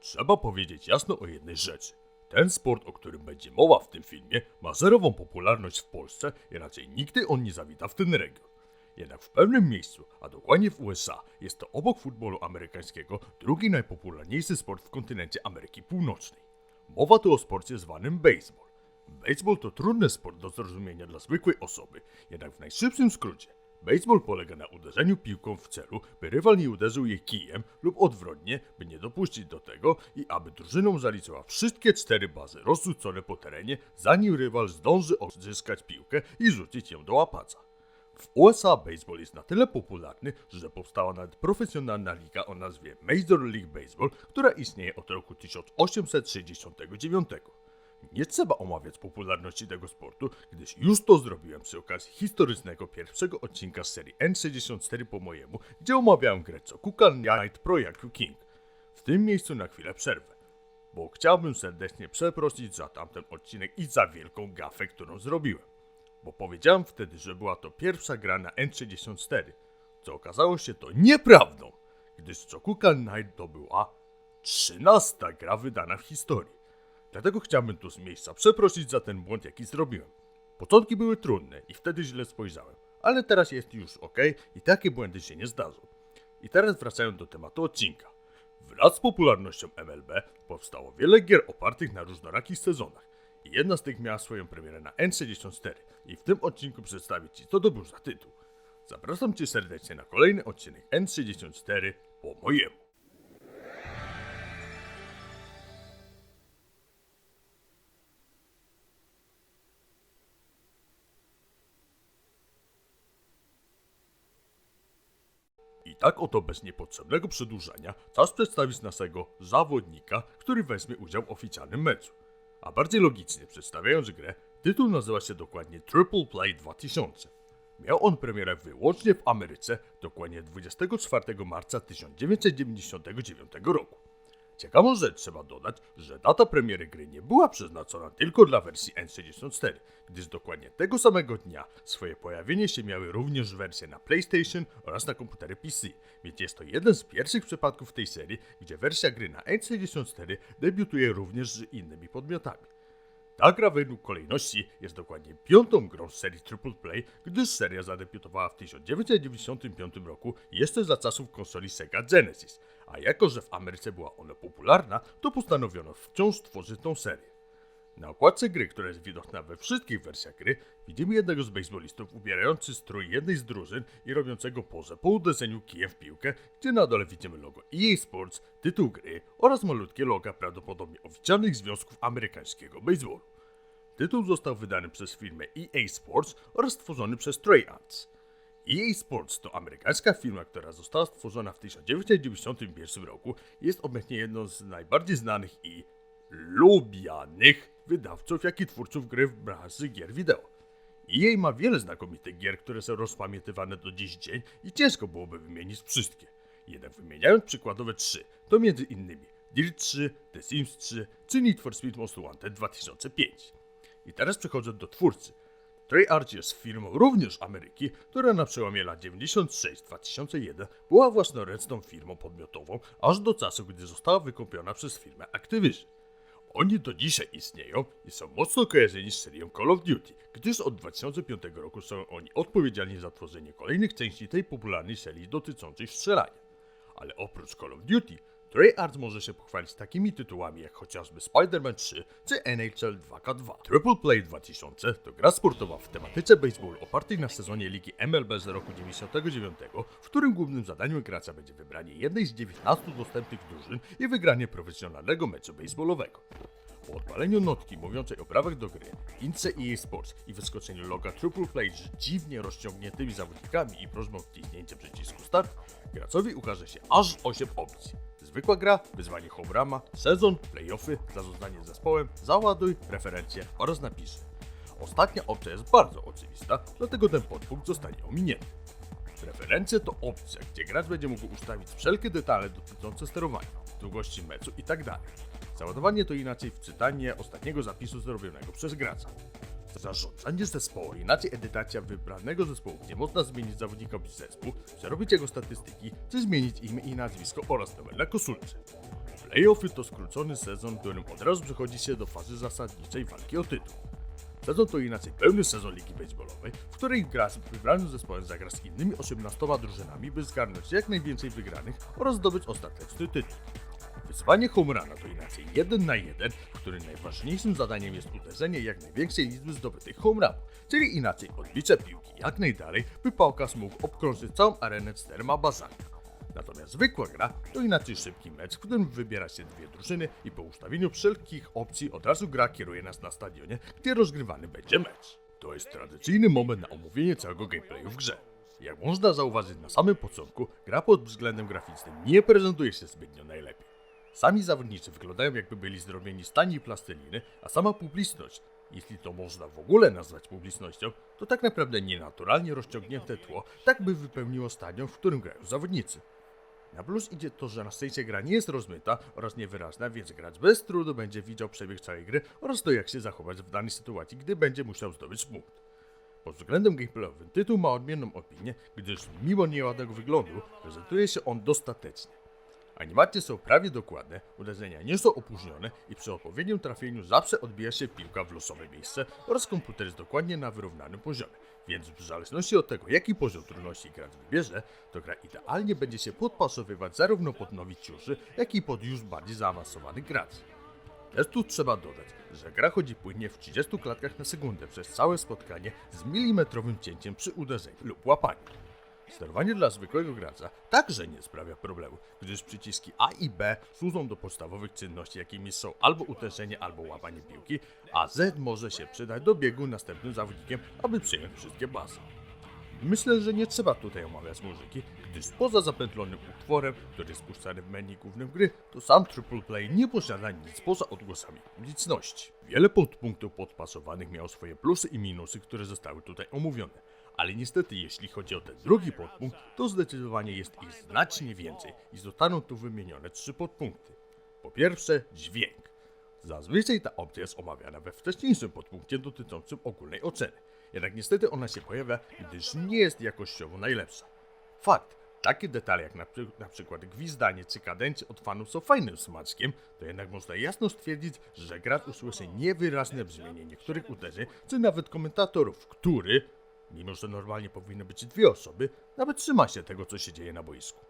Trzeba powiedzieć jasno o jednej rzeczy. Ten sport, o którym będzie mowa w tym filmie, ma zerową popularność w Polsce i raczej nigdy on nie zawita w ten region. Jednak w pewnym miejscu, a dokładnie w USA, jest to obok futbolu amerykańskiego drugi najpopularniejszy sport w kontynencie Ameryki Północnej. Mowa tu o sporcie zwanym baseball. Baseball to trudny sport do zrozumienia dla zwykłej osoby, jednak w najszybszym skrócie. Baseball polega na uderzeniu piłką w celu, by rywal nie uderzył jej kijem lub odwrotnie, by nie dopuścić do tego i aby drużyną zaliczyła wszystkie cztery bazy rozrzucone po terenie, zanim rywal zdąży odzyskać piłkę i rzucić ją do łapaca. W USA baseball jest na tyle popularny, że powstała nawet profesjonalna liga o nazwie Major League Baseball, która istnieje od roku 1869. Nie trzeba omawiać popularności tego sportu, gdyż już to zrobiłem przy okazji historycznego pierwszego odcinka serii N64 po mojemu, gdzie omawiałem grę co Kukan Night Pro King. W tym miejscu na chwilę przerwę, bo chciałbym serdecznie przeprosić za tamten odcinek i za wielką gafę, którą zrobiłem. Bo powiedziałem wtedy, że była to pierwsza gra na N64, co okazało się to nieprawdą, gdyż Chokukan Night to była 13 gra wydana w historii. Dlatego chciałbym tu z miejsca przeprosić za ten błąd, jaki zrobiłem. Początki były trudne i wtedy źle spojrzałem, ale teraz jest już ok i takie błędy się nie zdarzą. I teraz wracając do tematu odcinka. Wraz z popularnością MLB powstało wiele gier opartych na różnorakich sezonach. I jedna z tych miała swoją premierę na N64 i w tym odcinku przedstawię Ci co to był za tytuł. Zapraszam Cię serdecznie na kolejny odcinek N64 po mojemu. Tak oto bez niepotrzebnego przedłużania czas przedstawić naszego zawodnika, który weźmie udział w oficjalnym meczu. A bardziej logicznie przedstawiając grę, tytuł nazywa się dokładnie Triple Play 2000. Miał on premierę wyłącznie w Ameryce, dokładnie 24 marca 1999 roku. Ciekawą rzecz trzeba dodać, że data premiery gry nie była przeznaczona tylko dla wersji N64, gdyż dokładnie tego samego dnia swoje pojawienie się miały również wersje na PlayStation oraz na komputery PC, więc jest to jeden z pierwszych przypadków tej serii, gdzie wersja gry na N64 debiutuje również z innymi podmiotami. Ta gra według kolejności jest dokładnie piątą grą z serii Triple Play, gdyż seria zadebiutowała w 1995 roku jeszcze za czasów konsoli Sega Genesis, a jako że w Ameryce była ona popularna, to postanowiono wciąż tworzyć tą serię. Na okładce gry, która jest widoczna we wszystkich wersjach gry, widzimy jednego z baseballistów ubierający strój jednej z drużyn i robiącego pozę po uderzeniu kijem w piłkę, gdzie na dole widzimy logo EA Sports, tytuł gry oraz malutkie loga prawdopodobnie oficjalnych związków amerykańskiego baseballu. Tytuł został wydany przez firmę EA Sports oraz stworzony przez Treyarch. EA Sports to amerykańska firma, która została stworzona w 1991 roku jest obecnie jedną z najbardziej znanych i lubianych wydawców, jak i twórców gry w branży gier wideo. EA ma wiele znakomitych gier, które są rozpamiętywane do dziś dzień i ciężko byłoby wymienić wszystkie. Jednak wymieniając przykładowe trzy, to między innymi Dirt 3, The Sims 3 czy Need for Speed Most Wanted 2005. I teraz przechodzę do twórcy. Treyarch jest firmą również Ameryki, która na przełomie lat 96-2001 była własnoręczną firmą podmiotową, aż do czasu, gdy została wykupiona przez firmę Activision. Oni do dzisiaj istnieją i są mocno kojarzeni z serią Call of Duty, gdyż od 2005 roku są oni odpowiedzialni za tworzenie kolejnych części tej popularnej serii dotyczącej strzelania. Ale oprócz Call of Duty, Treyarch może się pochwalić takimi tytułami jak chociażby Spider-Man 3 czy NHL 2K2. Triple Play 2000 to gra sportowa w tematyce baseballu opartej na sezonie ligi MLB z roku 99, w którym głównym zadaniem gracza będzie wybranie jednej z 19 dostępnych drużyn i wygranie profesjonalnego meczu baseballowego. Po odpaleniu notki mówiącej o prawach do gry, ince EA Sports i wyskoczeniu loga Triple Play z dziwnie rozciągniętymi zawodnikami i prośbą o wciśnięcie przycisku Start, graczowi ukaże się aż 8 opcji. Zwykła gra, wyzwanie Homerama, sezon, playoffy, zarządzanie zespołem, załaduj, preferencje oraz napisy. Ostatnia opcja jest bardzo oczywista, dlatego ten podpunkt zostanie ominięty. Preferencje to opcja, gdzie gracz będzie mógł ustawić wszelkie detale dotyczące sterowania, długości meczu itd. Załadowanie to inaczej wczytanie ostatniego zapisu zrobionego przez gracza. Zarządzanie zespołem, inaczej edytacja wybranego zespołu, gdzie można zmienić zawodnika z zespół, przerobić jego statystyki, czy zmienić imię i nazwisko oraz numer na koszulce. Playoffy to skrócony sezon, w którym od razu przechodzi się do fazy zasadniczej walki o tytuł. Sezon to inaczej pełny sezon ligi baseballowej, w której gra z wybranym zespołem zagra z innymi 18 drużynami, by zgarnąć jak najwięcej wygranych oraz zdobyć ostateczny tytuł. Wyzwanie home runa to inaczej jeden na jeden, w którym najważniejszym zadaniem jest uderzenie jak największej liczby zdobytych home runów, czyli inaczej odbicie piłki jak najdalej, by Pałkas mógł obkrążyć całą arenę czterema bazami. Natomiast zwykła gra to inaczej szybki mecz, w którym wybiera się dwie drużyny i po ustawieniu wszelkich opcji od razu gra kieruje nas na stadionie, gdzie rozgrywany będzie mecz. To jest tradycyjny moment na omówienie całego gameplayu w grze. Jak można zauważyć na samym początku, gra pod względem graficznym nie prezentuje się zbytnio najlepiej. Sami zawodnicy wyglądają jakby byli zrobieni z taniej plasteliny, a sama publiczność, jeśli to można w ogóle nazwać publicznością, to tak naprawdę nienaturalnie rozciągnięte tło, tak by wypełniło stadion, w którym grają zawodnicy. Na plus idzie to, że na szczęście gra nie jest rozmyta oraz niewyraźna, więc gracz bez trudu będzie widział przebieg całej gry oraz to jak się zachować w danej sytuacji, gdy będzie musiał zdobyć punkt. Pod względem gameplayowym tytuł ma odmienną opinię, gdyż mimo nieładnego wyglądu prezentuje się on dostatecznie. Animacje są prawie dokładne, uderzenia nie są opóźnione i przy odpowiednim trafieniu zawsze odbija się piłka w losowe miejsce oraz komputer jest dokładnie na wyrównanym poziomie. Więc w zależności od tego, jaki poziom trudności gracz wybierze, to gra idealnie będzie się podpasowywać zarówno pod nowiciuszy, jak i pod już bardziej zaawansowanych graczy. Też tu trzeba dodać, że gra chodzi płynnie w 30 klatkach na sekundę przez całe spotkanie z milimetrowym cięciem przy uderzeniu lub łapaniu. Sterowanie dla zwykłego gracza także nie sprawia problemu, gdyż przyciski A i B służą do podstawowych czynności, jakimi są albo uderzenie, albo łapanie piłki, a Z może się przydać do biegu następnym zawodnikiem, aby przyjąć wszystkie bazy. Myślę, że nie trzeba tutaj omawiać muzyki, gdyż poza zapętlonym utworem, który jest puszczany w menu głównym gry, to sam Triple Play nie posiada nic poza odgłosami publiczności. Wiele podpunktów podpasowanych miało swoje plusy i minusy, które zostały tutaj omówione. Ale niestety, jeśli chodzi o ten drugi podpunkt, to zdecydowanie jest ich znacznie więcej i zostaną tu wymienione trzy podpunkty. Po pierwsze, dźwięk. Zazwyczaj ta opcja jest omawiana we wcześniejszym podpunkcie dotyczącym ogólnej oceny. Jednak niestety ona się pojawia, gdyż nie jest jakościowo najlepsza. Fakt, takie detale jak na, przy, na przykład gwizdanie czy kadencje od fanów są fajnym smaczkiem, to jednak można jasno stwierdzić, że gracz usłyszy niewyraźne brzmienie niektórych uderzeń, czy nawet komentatorów, który, mimo że normalnie powinny być dwie osoby, nawet trzyma się tego, co się dzieje na boisku.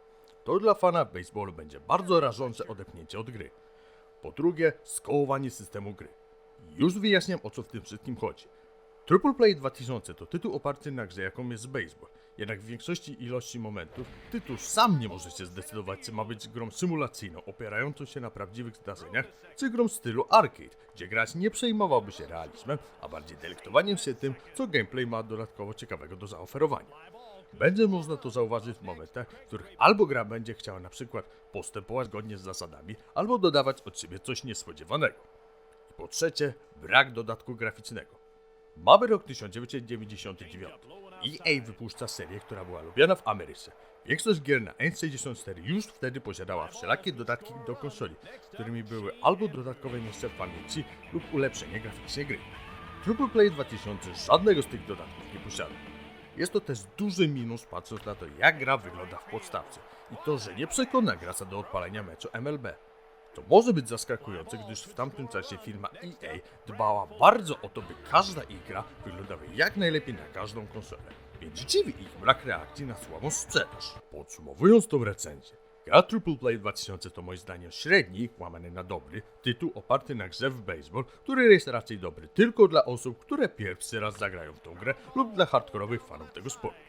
To dla fana baseballu będzie bardzo rażące odepchnięcie od gry. Po drugie, skołowanie systemu gry. Już wyjaśniam o co w tym wszystkim chodzi. Triple Play 2000 to tytuł oparty na grze jaką jest baseball. Jednak w większości ilości momentów tytuł sam nie może się zdecydować czy ma być grą symulacyjną opierającą się na prawdziwych zdarzeniach, czy grą w stylu arcade, gdzie gracz nie przejmowałby się realizmem, a bardziej delektowaniem się tym, co gameplay ma dodatkowo ciekawego do zaoferowania. Będzie można to zauważyć w momentach, w których albo gra będzie chciała na przykład postępować zgodnie z zasadami, albo dodawać od siebie coś niespodziewanego. I po trzecie, brak dodatku graficznego. Mamy rok 1999. EA wypuszcza serię, która była lubiana w Ameryce. Większość gier na N64 już wtedy posiadała wszelakie dodatki do konsoli, którymi były albo dodatkowe miejsca w pamięci lub ulepszenie graficznej gry. Triple Play 2000 żadnego z tych dodatków nie posiada. Jest to też duży minus patrząc na to, jak gra wygląda w podstawce i to, że nie przekona gracza do odpalenia meczu MLB. To może być zaskakujące, gdyż w tamtym czasie firma EA dbała bardzo o to, by każda gra wyglądała jak najlepiej na każdą konsolę. Więc dziwi ich brak reakcji na słabą sprzedaż. Podsumowując tą recenzję, gra Triple Play 2000 to moim zdaniem średni, łamany na dobry, tytuł oparty na grze w baseball, który jest raczej dobry tylko dla osób, które pierwszy raz zagrają w tą grę lub dla hardkorowych fanów tego sportu.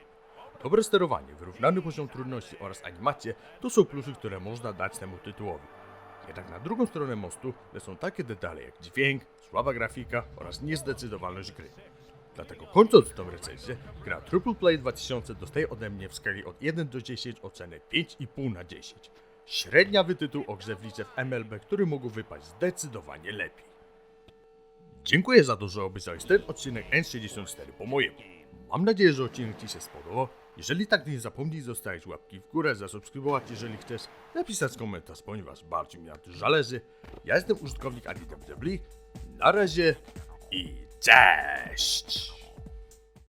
Dobre sterowanie, wyrównany poziom trudności oraz animacje to są plusy, które można dać temu tytułowi. Jednak na drugą stronę mostu lecą takie detale jak dźwięk, słaba grafika oraz niezdecydowalność gry. Dlatego kończąc tą recenzję, gra Triple Play 2000 dostaje ode mnie w skali od 1 do 10 ocenę 5,5 na 10. Średnia wytytuł o grze w MLB, który mógł wypaść zdecydowanie lepiej. Dziękuję za to, że obejrzałeś ten odcinek N64 po mojemu. Mam nadzieję, że odcinek Ci się spodobał. Jeżeli tak, nie zapomnij zostawić łapki w górę, zasubskrybować, jeżeli chcesz, napisać komentarz, ponieważ bardziej mi na tym zależy. Ja jestem użytkownik AdiDabDabli. Na razie i cześć!